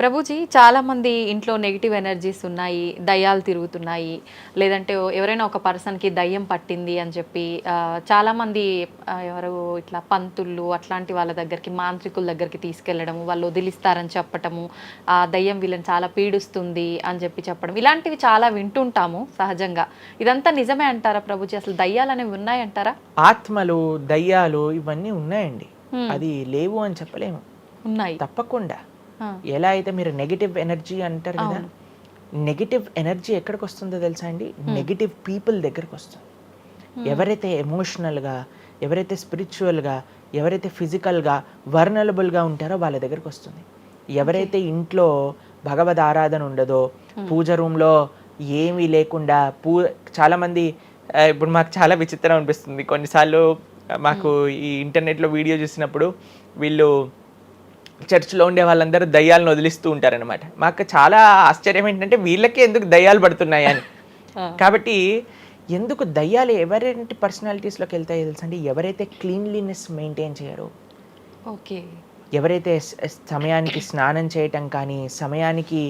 ప్రభుజీ చాలా మంది ఇంట్లో నెగిటివ్ ఎనర్జీస్ ఉన్నాయి దయ్యాలు తిరుగుతున్నాయి. లేదంటే ఎవరైనా ఒక పర్సన్కి దయ్యం పట్టింది అని చెప్పి ఆ, చాలా మంది ఆ, ఎవరు ఇట్లా పంతుళ్ళు అట్లాంటి వాళ్ళ దగ్గరికి మాంత్రికుల దగ్గరికి తీసుకెళ్ళడము వాళ్ళు వదిలిస్తారని చెప్పటము ఆ దయ్యం వీళ్ళని చాలా పీడిస్తుంది అని చెప్పి చెప్పడం. ఇలాంటివి చాలా వింటుంటాము సహజంగా. ఇదంతా నిజమే అంటారా ప్రభుజీ? అసలు దయ్యాలు అనేవి ఉన్నాయంటారా? ఆత్మలు దయ్యాలు ఇవన్నీ ఉన్నాయండి. అది లేవు అని చెప్పలేము. ఉన్నాయి. తప్పకుండా. ఎలా అయితే మీరు నెగిటివ్ ఎనర్జీ అంటారు కదా. నెగిటివ్ ఎనర్జీ ఎక్కడికి వస్తుందో తెలుసా అండి? నెగిటివ్ పీపుల్ దగ్గరికి వస్తుంది. ఎవరైతే ఎమోషనల్గా ఎవరైతే స్పిరిచువల్గా ఎవరైతే ఫిజికల్గా వర్నలబుల్గా ఉంటారో వాళ్ళ దగ్గరికి వస్తుంది. ఎవరైతే ఇంట్లో భగవద్ ఆరాధన ఉండదో పూజ రూమ్లో ఏమీ లేకుండా పూ చాలామంది ఇప్పుడు మాకు చాలా విచిత్రం అనిపిస్తుంది. కొన్నిసార్లు మాకు ఈ ఇంటర్నెట్లో వీడియో చూసినప్పుడు వీళ్ళు చర్చ్లో ఉండే వాళ్ళందరూ దయ్యాలను వదిలిస్తూ ఉంటారనమాట మాకు చాలా ఆశ్చర్యం ఏంటంటే వీళ్ళకే ఎందుకు దయ్యాలు పడుతున్నాయి అని. కాబట్టి ఎందుకు దయ్యాలు ఎవరైనా పర్సనాలిటీస్లోకి వెళ్తాయో తెలుసండి ఎవరైతే క్లీన్లీనెస్ మెయింటైన్ చేయరో. ఓకే. ఎవరైతే సమయానికి స్నానం చేయటం కానీ సమయానికి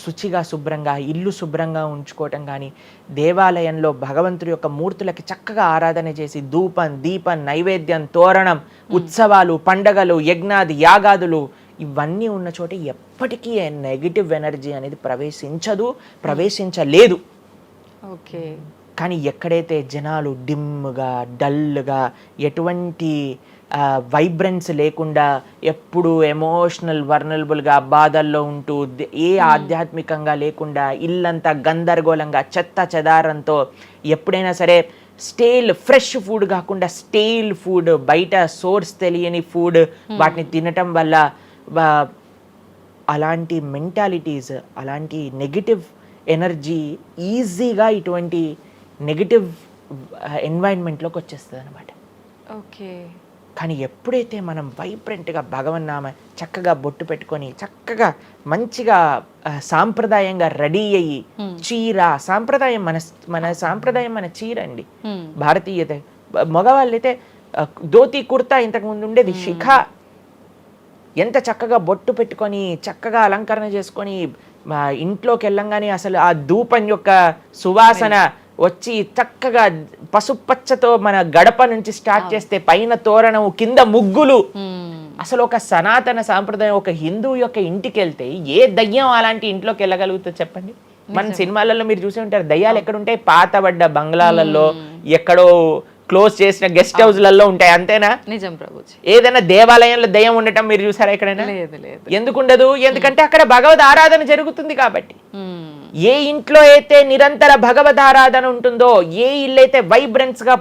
శుచిగా శుభ్రంగా ఇల్లు శుభ్రంగా ఉంచుకోవటం కానీ దేవాలయంలో భగవంతుడి యొక్క మూర్తులకి చక్కగా ఆరాధన చేసి ధూపం దీపం నైవేద్యం తోరణం ఉత్సవాలు పండగలు యజ్ఞాది యాగాదులు ఇవన్నీ ఉన్న చోట ఎప్పటికీ నెగిటివ్ ఎనర్జీ అనేది ప్రవేశించదు ప్రవేశించలేదు. ఓకే. కానీ ఎక్కడైతే జనాలు డిమ్గా డల్గా ఎటువంటి వైబ్రెన్స్ లేకుండా ఎప్పుడు ఎమోషనల్ వర్నలబుల్గా బాధల్లో ఉంటూ ఏ ఆధ్యాత్మికంగా లేకుండా ఇల్లంతా గందరగోళంగా చెత్త చెదారంతో ఎప్పుడైనా సరే స్టేల్ ఫ్రెష్ ఫుడ్ కాకుండా స్టేల్ ఫుడ్ బయట సోర్స్ తెలియని ఫుడ్ వాటిని తినటం వల్ల అలాంటి మెంటాలిటీస్ అలాంటి నెగిటివ్ ఎనర్జీ ఈజీగా ఇటువంటి నెగిటివ్ ఎన్వైరన్మెంట్లోకి వచ్చేస్తుంది అనమాట ఓకే కానీ ఎప్పుడైతే మనం వైబ్రెంట్గా భగవన్నామ చక్కగా బొట్టు పెట్టుకొని చక్కగా మంచిగా సాంప్రదాయంగా రెడీ అయ్యి చీర సాంప్రదాయం మన మన సాంప్రదాయం మన చీర అండి. Hmm. భారతీయత మగవాళ్ళు అయితే ధోతి కుర్తా ఇంతకు ముందు ఉండేది శిఖ. ఎంత చక్కగా బొట్టు పెట్టుకొని చక్కగా అలంకరణ చేసుకొని ఇంట్లోకి వెళ్ళంగానే అసలు ఆ ధూపం యొక్క సువాసన వచ్చి చక్కగా పసుపచ్చతో మన గడప నుంచి స్టార్ట్ చేస్తే పైన తోరణం కింద ముగ్గులు. అసలు ఒక సనాతన సాంప్రదాయం ఒక హిందూ యొక్క ఇంటికి వెళ్తే ఏ దయ్యం అలాంటి ఇంట్లోకి వెళ్ళగలుగుతుంది చెప్పండి? మన సినిమాలలో మీరు చూసి ఉంటారు దయ్యాలు ఎక్కడ ఉంటాయి పాతబడ్డ బంగ్లాలలో ఎక్కడో క్లోజ్ చేసిన గెస్ట్ హౌస్లలో ఉంటాయి అంతేనా? నిజం ప్రభుజీ. ఏదైనా దేవాలయంలో దయ్యం ఉండటం మీరు చూసారా ఎక్కడైనా? ఎందుకు ఉండదు ఎందుకంటే అక్కడ భగవద్ ఆరాధన జరుగుతుంది కాబట్టి. ఏ ఇంట్లో అయితే నిరంతర భగవదారాధన ఉంటుందో ఏ ఇల్లు అయితే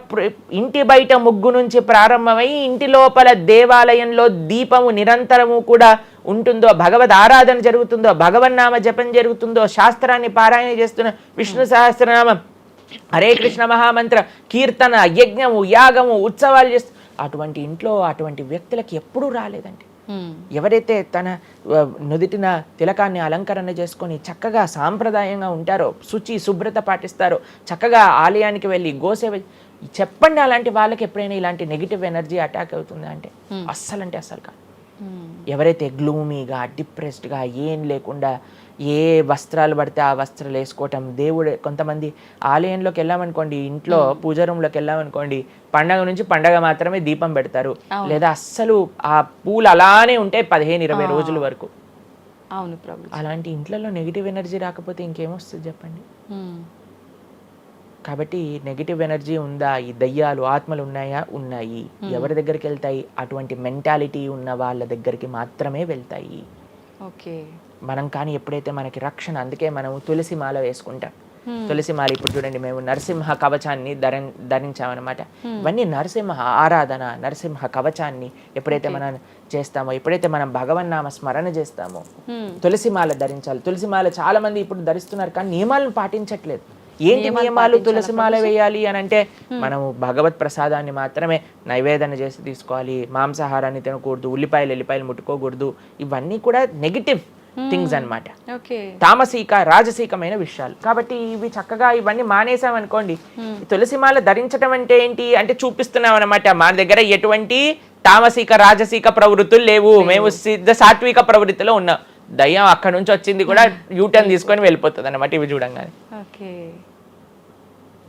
ప్ర- ఇంటి బయట ముగ్గు నుంచి ప్రారంభమై ఇంటి లోపల దేవాలయంలో దీపము నిరంతరము కూడా ఉంటుందో భగవద్ ఆరాధన జరుగుతుందో భగవన్నామ జపం జరుగుతుందో శాస్త్రాన్ని పారాయణ చేస్తున్న విష్ణు సహస్రనామం హరే కృష్ణ మహామంత్ర కీర్తన యజ్ఞము యాగము ఉత్సవాలు చేస్తూ అటువంటి ఇంట్లో అటువంటి వ్యక్తులకి ఎప్పుడూ రాలేదండి. ఎవరైతే తన నుదిటిన తిలకాన్ని అలంకరణ చేసుకొని చక్కగా సాంప్రదాయంగా ఉంటారో శుచి శుభ్రత పాటిస్తారో చక్కగా ఆలయానికి వెళ్ళి గోసేవ చెప్పండి అలాంటి వాళ్ళకి ఎప్పుడైనా ఇలాంటి నెగిటివ్ ఎనర్జీ అటాక్ అవుతుందా అంటే అస్సలు అంటే అస్సలు కాదు. ఎవరైతే గ్లూమీగా డిప్రెస్డ్గా ఏం లేకుండా ఏ వస్త్రాలు పడితే ఆ వస్త్రాలు వేసుకోవటం దేవుడు కొంతమంది ఆలయంలోకి వెళ్ళామనుకోండి ఇంట్లో పూజ రూమ్లోకి వెళ్ళామనుకోండి పండగ నుంచి పండగ మాత్రమే దీపం పెడతారు. లేదా అస్సలు ఆ పూలు అలానే ఉంటాయి పదిహేను ఇరవై రోజుల వరకు. అవును అలాంటి ఇంట్లలో నెగిటివ్ ఎనర్జీ రాకపోతే ఇంకేమొస్తుంది చెప్పండి. కాబట్టి నెగిటివ్ ఎనర్జీ ఉందా? ఈ దయ్యాలు ఆత్మలు ఉన్నాయా? ఉన్నాయి. ఎవరి దగ్గరికి వెళ్తాయి? అటువంటి మెంటాలిటీ ఉన్న వాళ్ళ దగ్గరికి మాత్రమే వెళ్తాయి. ఓకే. మనం కానీ ఎప్పుడైతే మనకి రక్షణ అందుకే మనం తులసి మాల వేసుకుంటాం. తులసి మాల ఇప్పుడు చూడండి మేము నరసింహ కవచాన్ని ధర ధరించామన్నమాట. ఇవన్నీ నరసింహ ఆరాధన నరసింహ కవచాన్ని ఎప్పుడైతే మనం చేస్తామో ఎప్పుడైతే మనం భగవన్నామ స్మరణ చేస్తామో. తులసి మాల ధరించాలి. తులసి మాల చాలా మంది ఇప్పుడు ధరిస్తున్నారు కానీ నియమాలను పాటించట్లేదు. ఏంటి నియమాలు తులసి మాల వేయాలి అని అంటే మనము భగవత్ ప్రసాదాన్ని మాత్రమే నైవేదన చేసి తీసుకోవాలి మాంసాహారాన్ని తినకూడదు ఉల్లిపాయలు ఎల్లిపాయలు ముట్టుకోకూడదు ఇవన్నీ కూడా నెగిటివ్ థింగ్స్ అన్నమాట. ఓకే. తామసిక రాజసీకమైన విషయాలు. కాబట్టి ఇవి చక్కగా ఇవన్నీ మానేసాం అనుకోండి తులసిమాల ధరించడం అంటే ఏంటి అంటే చూపిస్తున్నాం అనమాట మన దగ్గర ఎటువంటి తామసిక రాజసీక ప్రవృత్తులు లేవు. మేము సిద్ధ సాత్విక ప్రవృత్తిలో ఉన్నాం. దయ్యం అక్కడ నుంచి వచ్చింది కూడా యూటర్న్ తీసుకొని వెళ్ళిపోతుంది అనమాట ఇవి చూడంగానే. ఓకే.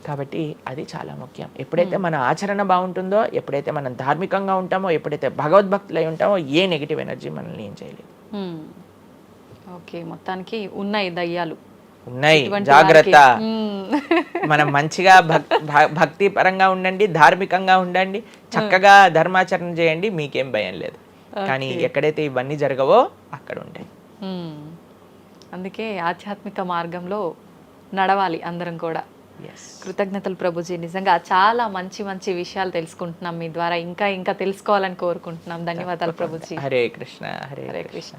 కాబట్టి అది చాలా ముఖ్యం. ఎప్పుడైతే మన ఆచరణ బాగుంటుందో ఎప్పుడైతే మనం ధార్మికంగా ఉంటామో ఎప్పుడైతే భగవద్భక్తులై ఉంటామో ఏ నెగిటివ్ ఎనర్జీ మనల్ని ఏం చేయలేదు. ఓకే మొత్తానికి ఉన్నాయి దయ్యాలు. ఉన్నాయి. జాగ్రత్త. మనం మంచిగా భక్తి పరంగా ఉండండి ధార్మికంగా ఉండండి చక్కగా ధర్మాచరణ చేయండి మీకేం భయం లేదు. కానీ ఎక్కడైతే ఇవన్నీ జరగవో అక్కడ ఉంటాయి. అందుకే ఆధ్యాత్మిక మార్గంలో నడవాలి అందరం కూడా. కృతజ్ఞతలు ప్రభుజీ. నిజంగా చాలా మంచి మంచి విషయాలు తెలుసుకుంటున్నాం మీ ద్వారా. ఇంకా ఇంకా తెలుసుకోవాలని కోరుకుంటున్నాం. ధన్యవాదాలు ప్రభుజీ. హరే కృష్ణ హరే హరే కృష్ణ.